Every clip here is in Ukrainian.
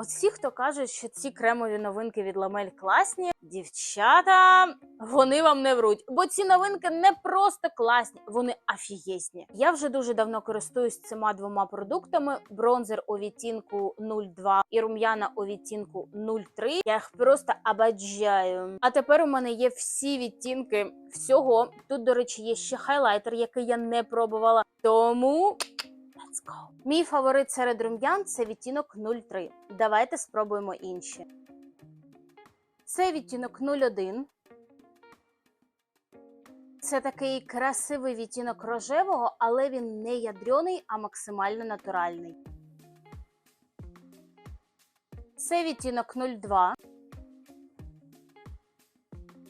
От всі, хто кажуть, що ці кремові новинки від Ламель класні, дівчата, вони вам не вруть, бо ці новинки не просто класні, вони афієзні. Я вже дуже давно користуюсь цими двома продуктами: бронзер у відтінку 02 і рум'яна у відтінку 03. Я їх просто обаджаю. А тепер у мене є всі відтінки всього. Тут, до речі, є ще хайлайтер, який я не пробувала. Тому Go. Мій фаворит серед рум'ян це відтінок 03. Давайте спробуємо інші. Це відтінок 01. Це такий красивий відтінок рожевого, але він не ядрений, а максимально натуральний. Це відтінок 02.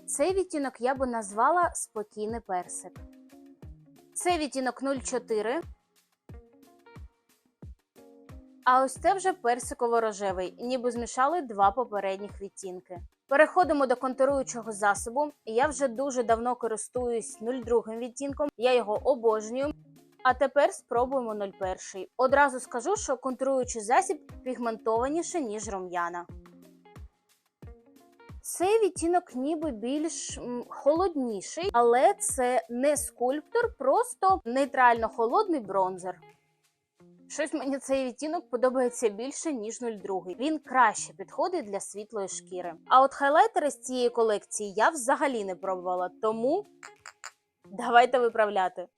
Цей відтінок я би назвала спокійний персик. Це відтінок 04. А ось це вже персиково-рожевий, ніби змішали два попередніх відтінки. Переходимо до контуруючого засобу. Я вже дуже давно користуюсь 02 відтінком, я його обожнюю. А тепер спробуємо 01. Одразу скажу, що контуруючий засіб пігментованіше, ніж рум'яна. Цей відтінок ніби більш холодніший, але це не скульптор, просто нейтрально холодний бронзер. Щось мені цей відтінок подобається більше, ніж 02. Він краще підходить для світлої шкіри. А от хайлайтери з цієї колекції я взагалі не пробувала, тому давайте виправляти.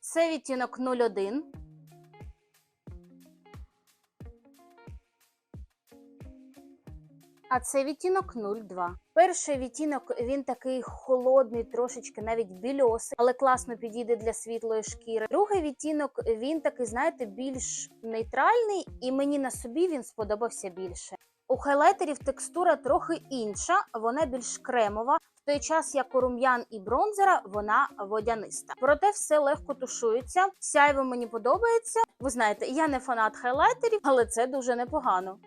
Це відтінок 01. А це відтінок 02. Перший відтінок він такий холодний, трошечки навіть більосий, але класно підійде для світлої шкіри. Другий відтінок він такий, знаєте, більш нейтральний, і мені на собі він сподобався більше. У хайлайтерів текстура трохи інша, вона більш кремова, в той час як у рум'ян і бронзера вона водяниста. Проте все легко тушується. Сяйво мені подобається. Ви знаєте, я не фанат хайлайтерів, але це дуже непогано.